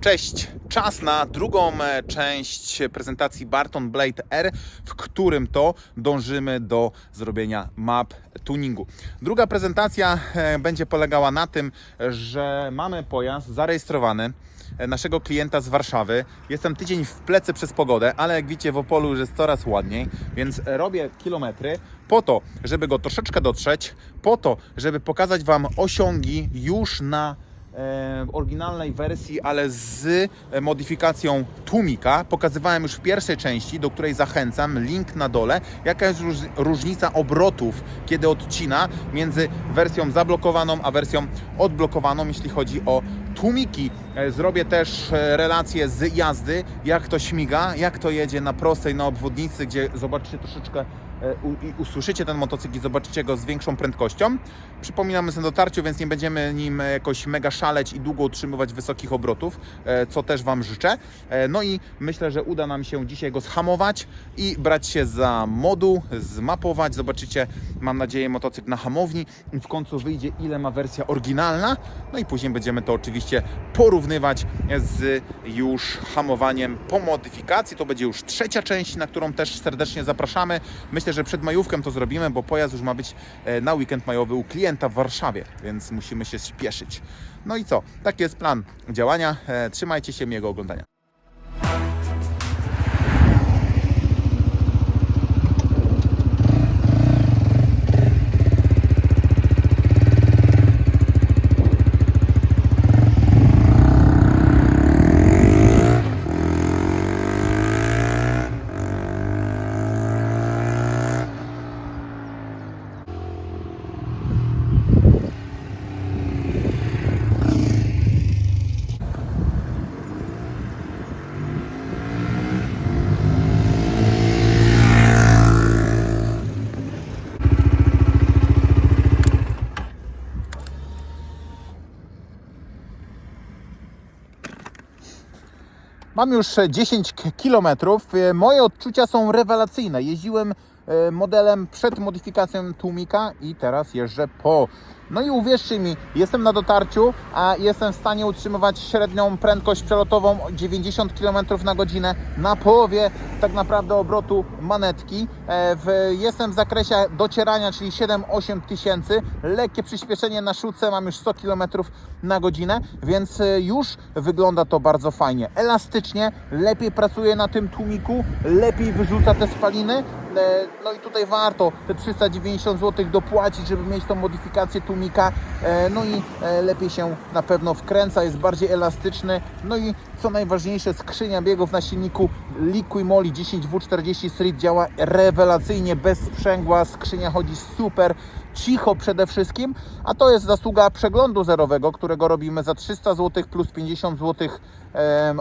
Cześć! Czas na drugą e, część prezentacji Barton Blade R, w którym to dążymy do zrobienia map tuningu. Druga prezentacja e, będzie polegała na tym, że mamy pojazd zarejestrowany e, naszego klienta z Warszawy. Jestem tydzień w plecy przez pogodę, ale jak widzicie w Opolu już jest coraz ładniej, więc robię kilometry po to, żeby go troszeczkę dotrzeć, po to, żeby pokazać Wam osiągi już na oryginalnej wersji, ale z e, modyfikacją tłumika. Pokazywałem już w pierwszej części, do której zachęcam, link na dole, jaka jest róż, różnica obrotów, kiedy odcina między wersją zablokowaną, a wersją odblokowaną, jeśli chodzi o tłumiki. E, Zrobię też e, relacje z jazdy, jak to śmiga, jak to jedzie na prostej, na obwodnicy, gdzie zobaczycie troszeczkę e, i usłyszycie ten motocykl i zobaczycie go z większą prędkością. Przypominam, jestem na dotarciu, więc nie będziemy nim e, jakoś mega szaleć i długo utrzymywać wysokich obrotów, e, co też Wam życzę. E, No i myślę, że uda nam się dzisiaj go schamować i brać się za moduł, zmapować. Zobaczycie, mam nadzieję, motocykl na hamowni i w końcu wyjdzie, ile ma wersja oryginalna. No i później będziemy to oczywiście porównywać z już hamowaniem po modyfikacji. To będzie już trzecia część, na którą też serdecznie zapraszamy. Myślę, że przed majówkiem to zrobimy, bo pojazd już ma być e, na weekend majowy u klienta w Warszawie, więc musimy się spieszyć. No i co? Taki jest plan działania. E, Trzymajcie się miłego oglądania. Mam już 10 k- kilometrów. E, Moje odczucia są rewelacyjne. Jeździłem e, modelem przed modyfikacją tłumika i teraz jeżdżę po. No i uwierzcie mi, jestem na dotarciu, a jestem w stanie utrzymywać średnią prędkość przelotową 90 km na godzinę na połowie tak naprawdę obrotu manetki. E, jestem w zakresie docierania, czyli 7-8 tysięcy. Lekkie przyspieszenie na szóstce, mam już 100 km na godzinę, więc e, już wygląda to bardzo fajnie. Elastycznie, lepiej pracuje na tym tłumiku, lepiej wyrzuca te spaliny. E, No i tutaj warto te 390 zł dopłacić, żeby mieć tą modyfikację tłumika. E, No i e, lepiej się na pewno wkręca, jest bardziej elastyczny. No i co najważniejsze, skrzynia biegów na silniku Liqui Moly 10W40 Street działa rewelacyjnie, bez sprzęgła, skrzynia chodzi super, cicho przede wszystkim, a to jest zasługa przeglądu zerowego, którego robimy za 300 zł plus 50 zł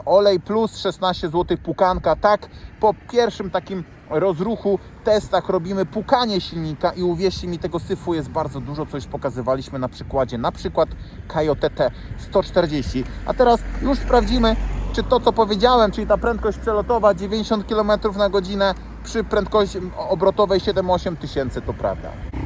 olej plus 16 zł pukanka. Tak, po pierwszym takim rozruchu, testach robimy pukanie silnika i uwierzcie mi, tego syfu jest bardzo dużo, co już pokazywaliśmy na przykładzie, na przykład KJT 140. A teraz już sprawdzimy, czy to, co powiedziałem, czyli ta prędkość przelotowa 90 km na godzinę przy prędkości obrotowej 7-8 tysięcy, to prawda.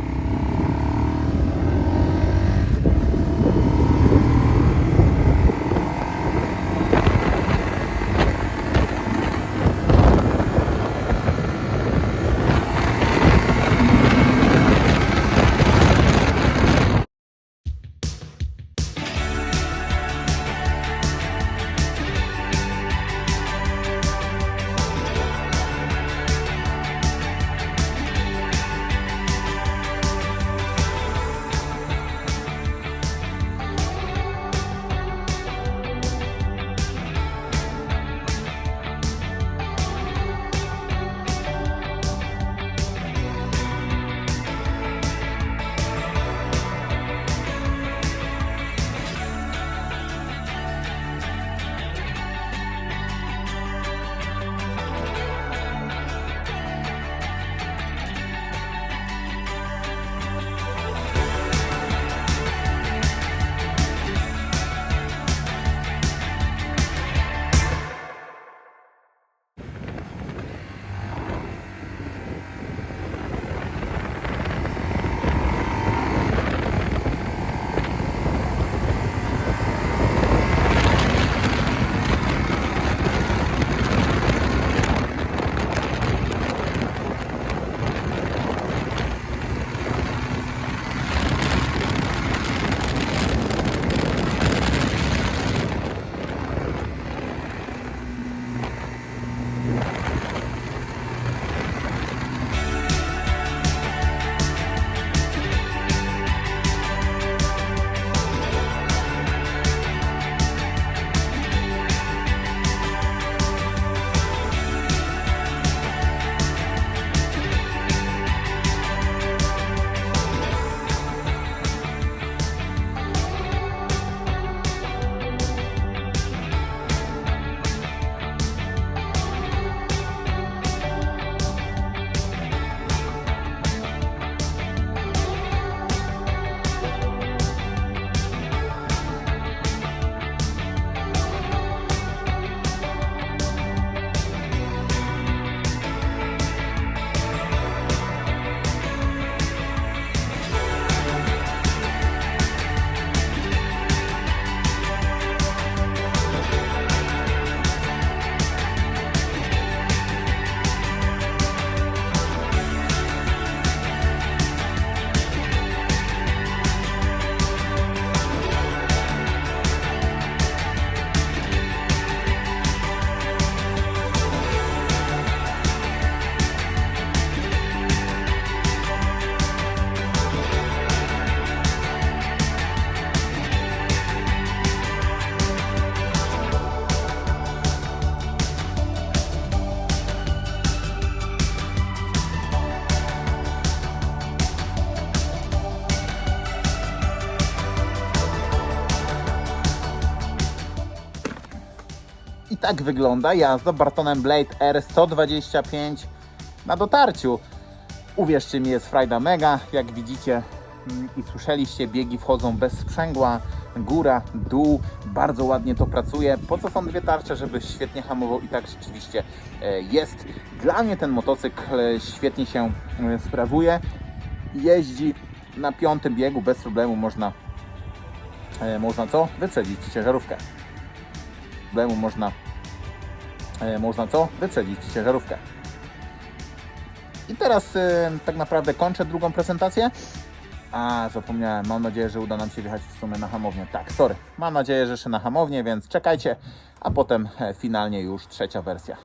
Tak wygląda jazda Bartonem Blade R125 na dotarciu. Uwierzcie mi, jest frajda mega. Jak widzicie mm, i słyszeliście, biegi wchodzą bez sprzęgła. Góra, dół, bardzo ładnie to pracuje. Po co są dwie tarcze, żeby świetnie hamował i tak rzeczywiście e, jest. Dla mnie ten motocykl e, świetnie się e, sprawuje. Jeździ na piątym biegu bez problemu można można co? Wyprzedzić ciężarówkę. Problemu można można co? Wyprzedzić ciężarówkę. I teraz e, tak naprawdę kończę drugą prezentację. A, zapomniałem. Mam nadzieję, że uda nam się wjechać w sumie na hamownię. Tak, sorry. Mam nadzieję, że jeszcze na hamownię, więc czekajcie. A potem e, finalnie już trzecia wersja.